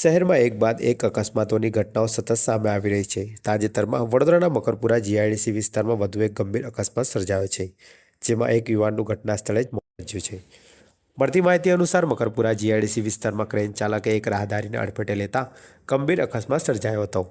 શહેરમાં એક બાદ એક અકસ્માતોની ઘટનાઓ સતત સામે આવી રહી છે. તાજેતરમાં વડોદરાના મકરપુરા જીઆઈડીસી વિસ્તારમાં વધુ એક ગંભીર અકસ્માત સર્જાયો છે, જેમાં એક યુવાનનું ઘટના સ્થળે જ મોત છે. મળતી માહિતી અનુસાર મકરપુરા જીઆઈડીસી વિસ્તારમાં ક્રેન ચાલકે એક રાહદારીને અડફેટે લેતા ગંભીર અકસ્માત સર્જાયો હતો.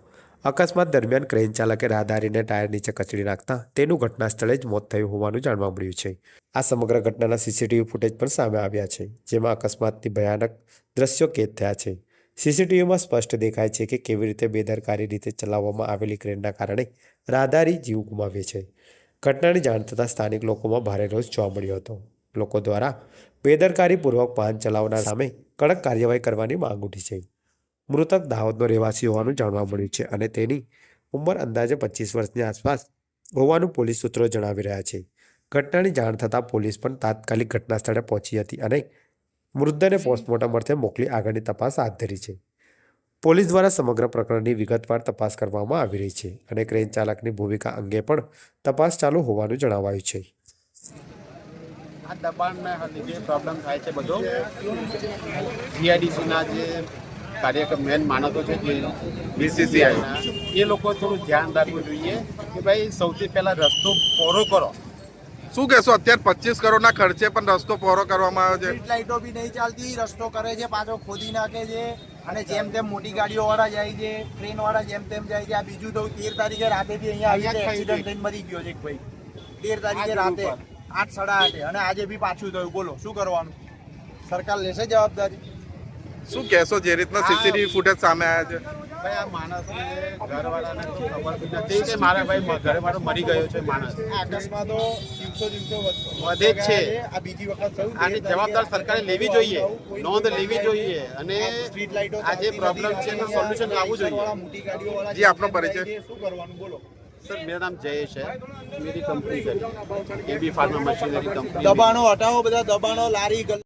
અકસ્માત દરમિયાન ક્રેન ચાલકે રાહદારીને ટાયર નીચે કચડી નાખતા તેનું ઘટના સ્થળે જ મોત થયું હોવાનું જાણવા મળ્યું છે. આ સમગ્ર ઘટનાના સીસીટીવી ફૂટેજ પણ સામે આવ્યા છે, જેમાં અકસ્માતની ભયાનક દ્રશ્યો કેદ થયા છે. સીસીટીવીમાં સ્પષ્ટ દેખાય છે કે કેવી રીતે બેદરકારી રીતે ચલાવવામાં આવેલી ક્રેનના કારણે રાહદારી જીવ ગુમાવે છે. ઘટનાની જાણ થતાં સ્થાનિક લોકોમાં ભારે રોષ જોવા મળ્યો હતો. લોકો દ્વારા બેદરકારીપૂર્વક વાહન ચલાવનાર સામે કડક કાર્યવાહી કરવાની માંગ ઉઠી છે. મૃતક દાહોદનો રહેવાસી હોવાનું જાણવા મળ્યું છે અને તેની ઉંમર અંદાજે પચીસ વર્ષની આસપાસ હોવાનું પોલીસ સૂત્રો જણાવી રહ્યા છે. ઘટનાની જાણ થતાં પોલીસ પણ તાત્કાલિક ઘટના સ્થળે પહોંચી હતી અને મૃતદેહને પોસ્ટમોર્ટમ અર્થે મોકલી આગળની તપાસ હાથ ધરી છે. પોલીસ દ્વારા સમગ્ર પ્રકરણની વિગતવાર તપાસ કરવામાં આવી રહી છે અને ક્રેન ચાલકની ભૂમિકા અંગે પણ તપાસ ચાલુ હોવાનું જણાવાયું છે. આ દબાણના પ્રોબ્લેમ થાય છે બધો જીઆઈડીસીના જે કાર્યક્રમ મેન માણસો છે જે બીસીસીઆઈના એ લોકો થોડું ધ્યાન રાખવું જોઈએ કે ભાઈ સૌથી પહેલાં રસ્તો પહોળો કરો. શું કહેશો? અત્યારે પચીસ કરોડના ખર્ચે પણ રસ્તો પહોળો કરવામાં આવ્યો છે. લાઇટો બી નહીં ચાલતી રસ્તો કરે છે પાછો ખોદી નાખે છે અને જેમ તેમ મોટી ગાડીઓ વાળા જાય છે ટ્રેન વાળા જેમ તેમ જાય છે. આ બીજું તો તેર તારીખે રાતે બી અહીંયા આવી અહીંયા એક્સિડન્ટ થઈને મરી ગયો છે એક ભાઈ. તેર તારીખે રાતે આઠ સાડા આઠે અને આજે બી પાછું થયું. બોલો શું કરવાનું? સરકાર લેશે જવાબદારી? શું કહેશો? જે રીતના સીસીટીવી ફૂટેજ સામે આવ્યા છે. જવાબદાર સરકારે લેવી જોઈએ. નોંધ લેવી જોઈએ. અને સ્ટ્રીટ લાઈટ આ જે પ્રોબ્લેમ છે એનું સોલ્યુશન લાવવું જોઈએ. જી આપનો પરિચય. શું કરવાનું બોલો? મેરા નામ જયેશ છે. મેરી કંપની કંપની દબાણો હટાવો બધા દબાણો લારી